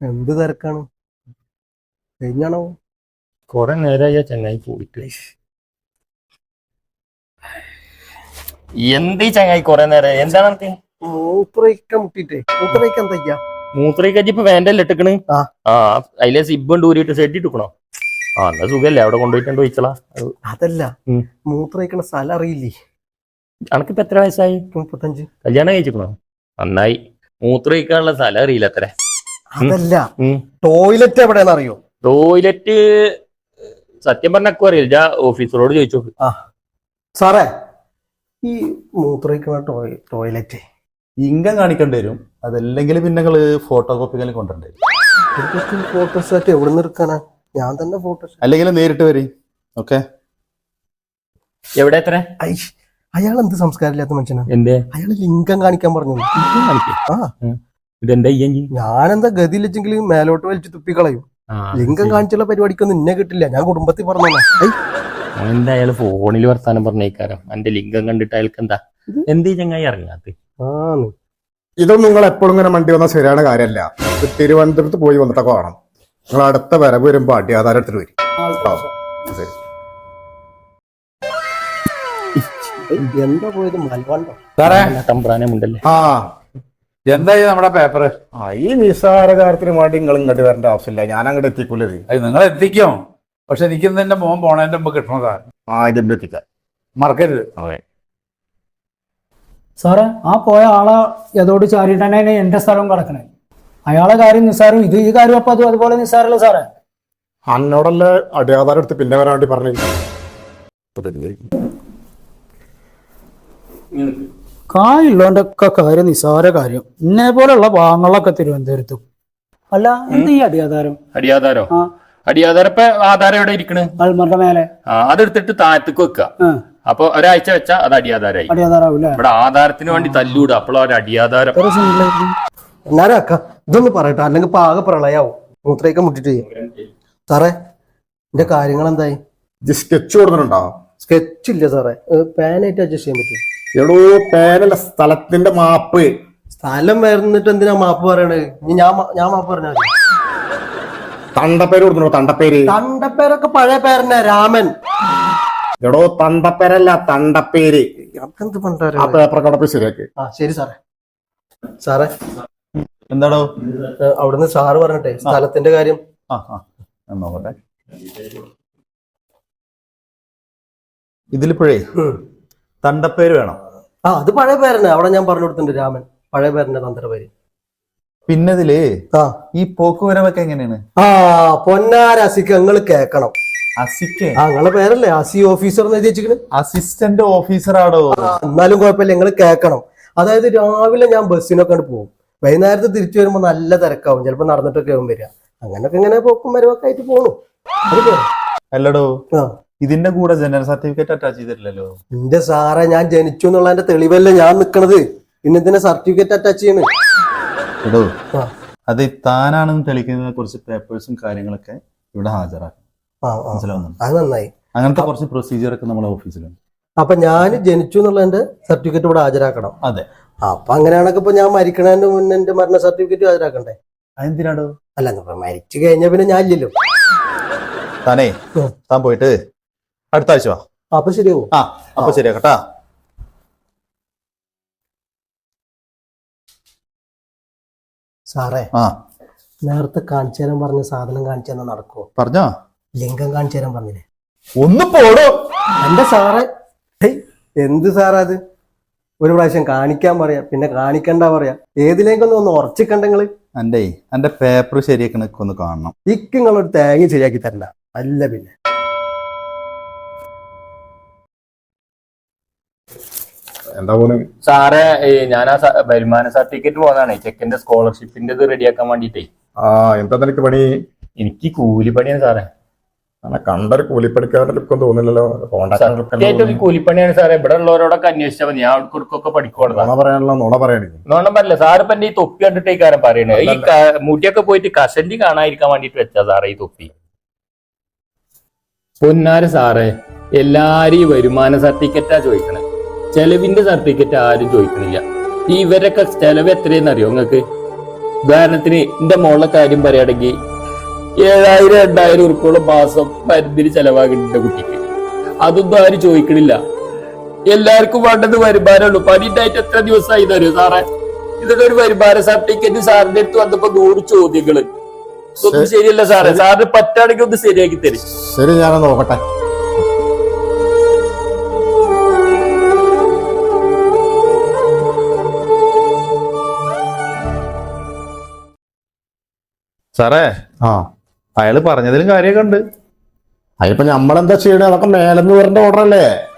എന്ത് തിരക്കാണ്? കഴിഞ്ഞാണോ? കൊറേ നേരമായി ചങ്ങായി പോയിട്ട് എന്ത് ചങ്ങായി കൊറേ നേരം എന്താണ് മുട്ടിട്ടേ. ഇപ്പൊ വേണ്ടല്ലേ ഇട്ടിക്കണ്? ആ. ആ അതിലെ സിബ് ഊരിയിട്ട് സെറ്റ് ഇട്ടിക്കണോ? ആ എന്നാ സുഖല്ലേ? അവിടെ കൊണ്ടുപോയിട്ടുണ്ട് അതല്ല. ഉം. മൂത്രയിക്കണ സ്ഥലം അറിയില്ലേ? അനക്കിപ്പോ എത്ര വയസ്സായി? മുപ്പത്തഞ്ച്. കല്യാണം കഴിച്ചിക്കണോ? നന്നായി. മൂത്രയ്ക്കാനുള്ള സ്ഥലം അറിയില്ല അത്ര. അതല്ല. ടോയ്ലറ്റ് എവിടെയാണെന്ന് അറിയോ? ടോയ്ലറ്റ് സത്യം പറഞ്ഞൊക്കെ അറിയില്ല. ഓഫീസറോട് ചോദിച്ചു. സാറേ ഈ മൂത്രയിക്കണ ടോയ് ടോയ്ലറ്റ് ഇങ്കം കാണിക്കേണ്ടി വരും. അതല്ലെങ്കിൽ പിന്നെ നിങ്ങൾ ഫോട്ടോ കോപ്പികൾ കൊണ്ടുവരേണ്ടി വരും. ഫോട്ടോസ്റ്റാറ്റ് എവിടെ നിന്ന് എടുക്കാനാ? ഞാൻ തന്നെ ഫോട്ടോ അല്ലെങ്കിൽ നേരിട്ട് വരും. ഓക്കെ എവിടെ എത്ര? അയാൾ എന്ത് സംസ്കാരമില്ലാത്ത മനുഷ്യനാണ് എന്തേ? അയാൾ ലിംഗം കാണിക്കാൻ പറഞ്ഞു കാണിക്കേ. ആ. ഇതെന്താ ചെയ്യും? ഞാനെന്താ ഗതിയില്ലെച്ചെങ്കിൽ മേലോട്ട് വലിച്ചു തുപ്പിക്കളയും ലിംഗം കാണിച്ചുള്ള പരിപാടിക്കൊന്നും ഇന്നെ കിട്ടില്ല. ഞാൻ കുടുംബത്തിൽ എന്താ അയാൾ ഫോണിൽ വർത്താനം പറഞ്ഞേക്കാരം? എന്റെ ലിംഗം കണ്ടിട്ട് അയാൾക്ക് എന്താ എന്തീ ചങ്ങായി ഇറങ്ങാത്ത? ആന്ന് ഇതൊന്നും നിങ്ങൾ എപ്പോഴും ഇങ്ങനെ മണ്ടി വന്നാൽ ശരിയാണ് കാര്യമല്ല. തിരുവനന്തപുരത്ത് പോയി വന്നിട്ടൊക്കെ വേണം നിങ്ങൾ അടുത്ത വരവ് വരുമ്പോ അടി എടുത്തിട്ട് വരും. എന്താ പോയത്? മൽവണ്ടോ തമ്പ്രാനെ മുണ്ടല്ലേ? ആ എന്തായി നമ്മുടെ പേപ്പർ ആ, ഈ നിസ്സാര കാര്യത്തിന് വേണ്ടി നിങ്ങൾ ഇങ്ങോട്ട് വരേണ്ട ആവശ്യമില്ല. ഞാൻ അങ്ങോട്ട് എത്തിക്കൂലത് അത് നിങ്ങൾ എത്തിക്കും. പക്ഷെ എനിക്ക് എന്റെ മോൻ പോണതിന്റെ മുമ്പ് കിട്ടണതാ ആ ഇതിന്റെ എത്തിക്കാം മറക്കരുത്. സാറേ ആ പോയ ആളെ ഏതോട് ചാരിട്ടാണ് എന്റെ സ്ഥലം കിടക്കണേ? അയാളെ കാര്യം നിസ്സാരം. ഇത് ഈ കാര്യം അപ്പൊ അതും അതുപോലെ നിസ്സാരല്ല സാറേ? അന്നോടല്ല അടിയാധാരം എടുത്ത് പിന്നെ വരാൻ വേണ്ടി പറഞ്ഞു കായുള്ളവന്റെ ഒക്കെ കാര്യം നിസ്സാര കാര്യം. ഇന്നെ പോലുള്ള ഭാഗങ്ങളൊക്കെ തിരുവനന്തപുരത്ത്. അല്ല എന്ത് ഈ അടിയാധാരം? അടിയാധാരോ? ആ. അടിയാധാരം ഇപ്പൊ ആധാരം എവിടെ ഇരിക്കണ്? മേലെ. ആ അതെടുത്തിട്ട് താഴത്തേക്ക് വെക്കുക അപ്പൊ ഒരാഴ്ച വെച്ചാ അത് അടിയാധാരായി. അടിയാധാരാവും അല്ലേ ഇവിടെ ആധാരത്തിന് വേണ്ടി തല്ലൂടുക അപ്പോഴോ ഒരു അടിയാധാരം. എന്നാലും അക്ക ഇതൊന്ന് പറയട്ടെ. അല്ലെങ്കിൽ ഇപ്പൊ ആകെ പ്രളയാവും. മൂത്രയൊക്കെ മുട്ടിട്ട് സാറേ എന്റെ കാര്യങ്ങൾ എന്തായി സ്കെച്ച് കൊടുത്തിട്ടുണ്ടോ സ്കെച്ച് ഇല്ല സാറേ. പാനായിട്ട് അഡ്ജസ്റ്റ് ചെയ്യാൻ പറ്റും എടോ പേരല്ല സ്ഥലത്തിന്റെ മാപ്പ്. സ്ഥലം വരുന്നിട്ട് എന്തിനാ മാപ്പ് പറയണത് ഇനി ഞാൻ മാ- ഞാൻ മാപ്പ് പറഞ്ഞാൽ മതി. തണ്ടപ്പേര് കൊടുക്കണോ തണ്ടപ്പേര്. തണ്ടപ്പേരൊക്കെ പഴയ പേരന്നെ രാമൻ. എടോ തണ്ടപ്പേരല്ല തണ്ടപ്പേര്. അതെന്ത് ആ ശരിയാക്കി. ശരി സാറേ. സാറേ എന്താടോ? ഏ, അവിടുന്ന് സാറ് പറഞ്ഞിട്ടെ സ്ഥലത്തിന്റെ കാര്യം. ആ ആ നോക്കട്ടെ. ഇതിലിപ്പോഴേ ഉം. തണ്ടപ്പേര് വേണം. ആ അത് പഴയ പേരന്നെ. അവിടെ ഞാൻ പറഞ്ഞു കൊടുത്തിട്ടുണ്ട് രാമൻ. പഴയ പേരന്റെ തന്ത്ര പേര് പിന്നെ ഇതിലേ ആ. ഈ പോക്കുവരവൊക്കെ എങ്ങനെയാണ്? ആ നിങ്ങൾ കേക്കണം. അസിക്ക്? ആ നിങ്ങളെ പേരല്ലേ? അസി ഓഫീസർ എന്ന് എഴുതി അസിസ്റ്റന്റ് ഓഫീസർ ആടോ? എന്നാലും കുഴപ്പമില്ല. നിങ്ങൾ കേക്കണം. അതായത് രാവിലെ ഞാൻ ബസ്സിനൊക്കെ പോകും. വൈകുന്നേരത്ത് തിരിച്ചു വരുമ്പോൾ നല്ല തിരക്കാവും. ചിലപ്പോൾ നടന്നിട്ടൊക്കെ ആവും വരിക. അങ്ങനൊക്കെ ഇങ്ങനെ പോക്കും വരവൊക്കെ ആയിട്ട് പോണു. അല്ലടോ. ആ. ഇതിന്റെ കൂടെ ജനറൽ സർട്ടിഫിക്കറ്റ് അറ്റാച്ച് ചെയ്തിട്ടില്ലല്ലോ? എന്റെ സാറേ ഞാൻ ജനിച്ചു എന്നുള്ളതിന്റെ തെളിവല്ലേ ഞാൻ നിക്കണത്. പിന്നെ ഇതിന്റെ സർട്ടിഫിക്കറ്റ് അറ്റാച്ച് ചെയ്യണ്. എടോ ആ. അത് താനാണെന്ന് തെളിക്കുന്ന കുറച്ച് പേപ്പേഴ്സും കാര്യങ്ങളൊക്കെ ഇവിടെ ഹാജരാക്കും. ആ ആ. മനസ്സിലാവുന്നുണ്ട്? അത് നന്നായി. അങ്ങനത്തെ കുറച്ച് പ്രൊസീജിയർ ഒക്കെ നമ്മുടെ ഓഫീസിലുണ്ട്. അപ്പൊ ഞാൻ ജനിച്ചു എന്നുള്ളതിന്റെ സർട്ടിഫിക്കറ്റ് ഇവിടെ ഹാജരാക്കണം. അതെ. അപ്പൊ അങ്ങനെയാണെങ്കിൽ ഇപ്പൊ ഞാൻ മരിക്കണതിന്റെ മുന്നേ എന്റെ മരണ സർട്ടിഫിക്കറ്റ് ഹാജരാക്കണ്ടേ? അതെന്തിനാടോ? അല്ല ഇപ്പൊ മരിച്ചു കഴിഞ്ഞാൽ പിന്നെ ഞാൻ ഇല്ലല്ലോ. താനേ. താൻ പോയിട്ട് അടുത്ത ആഴ്ച വാ. അപ്പൊ ശരിയാവും? ആ അപ്പൊ ശരിയാക്കട്ടാ. സാറേ ആ. നേരത്തെ കാണിച്ചു തരാൻ പറഞ്ഞ സാധനം കാണിച്ചു തന്നാ നടക്കുവോ? പറഞ്ഞോ? ലിംഗം കാണിച്ചു തരാൻ പറഞ്ഞില്ലേ? ഒന്ന് പോടോ. എന്റെ സാറേ. എന്ത് സാറാ അത് ഒരു പ്രാവശ്യം കാണിക്കാൻ പറയാ പിന്നെ കാണിക്കണ്ട പറയാ. ഏതിലേക്കൊന്നും ഒന്ന് ഉറച്ചിക്കണ്ടെങ്കിൽ എന്റെ എന്റെ പേപ്പർ ശരിയാക്കണൊക്കെ ഒന്ന് കാണണം. ഇക്ക് നിങ്ങളൊരു തേങ്ങ ശരിയാക്കി തരണ്ട. അല്ല പിന്നെ. എന്താ പോണ്? സാറേ ഞാൻ ആ വരുമാന സർട്ടിഫിക്കറ്റ് പോകുന്നതാണ്. ചെക്കന്റെ സ്കോളർഷിപ്പിന്റെ ഇത് റെഡിയാക്കാൻ വേണ്ടിട്ടേ. ആ എന്താ നിനക്ക് പണി? എനിക്ക് കൂലിപ്പണിയാണ് സാറേ. കണ്ടൊരു കൂലിപ്പണിക്കാരുടെ ലുക്കും തോന്നില്ലല്ലോ കൂലിപ്പണിയാണ് സാറേ. ഇവിടെ ഉള്ളവരോടൊക്കെ അന്വേഷിച്ചാൽ മതി. ഞാൻ അവിടേക്കൊക്കെ പഠിക്കുവാണ്. നുണ പറയാനുള്ള നുണ പറയണേ നോണം പറയില്ല. സാറ് ഇപ്പൊ ഈ തൊപ്പി കണ്ടിട്ട് ഈ കാര്യം പറയണത് ഈ മുടിയൊക്കെ പോയിട്ട് കസന്റി കാണാതിരിക്കാൻ വേണ്ടിട്ട് വെച്ചാ സാറേ ഈ തൊപ്പി. പൊന്നാര സാറേ എല്ലാരും ഈ വരുമാന സർട്ടിഫിക്കറ്റാ ചോദിക്കണേ. ചെലവിന്റെ സർട്ടിഫിക്കറ്റ് ആരും ചോദിക്കണില്ല. ഈ ഇവരൊക്കെ ചെലവ് എത്രയെന്ന് അറിയോ നിങ്ങക്ക് ഉദാഹരണത്തിന് എന്റെ മോളെ കാര്യം പറയുകയാണെങ്കിൽ ഏഴായിരം എണ്ണായിരം ഉറുപ്പോളം മാസം പരിധി ചെലവാകുന്നുണ്ട് കുട്ടിക്ക്. അതൊന്നും ആരും ചോദിക്കണില്ല. എല്ലാവർക്കും വേണ്ടത് വരുമാനമുള്ളൂ. പണി ഉണ്ടായിട്ട് എത്ര ദിവസമായി തരും സാറേ? ഇതൊക്കെ ഒരു വരുമാന സർട്ടിഫിക്കറ്റ് സാറിന്റെ അടുത്ത് വന്നപ്പോ നൂറ് ചോദ്യങ്ങൾ. ശരിയല്ല സാറേ. സാറിന് പറ്റാണെങ്കിൽ ഒന്ന് ശരിയാക്കി തരും. ശരി ഞാനൊന്ന് നോക്കട്ടെ. സാറേ ആ. അയാൾ പറഞ്ഞതിലും കാര്യമൊക്കെ ഉണ്ട്. അതിപ്പോ നമ്മളെന്താ ചെയ്യണേ? അതൊക്കെ മേലെന്ന് വരേണ്ട ഓർഡർ അല്ലേ?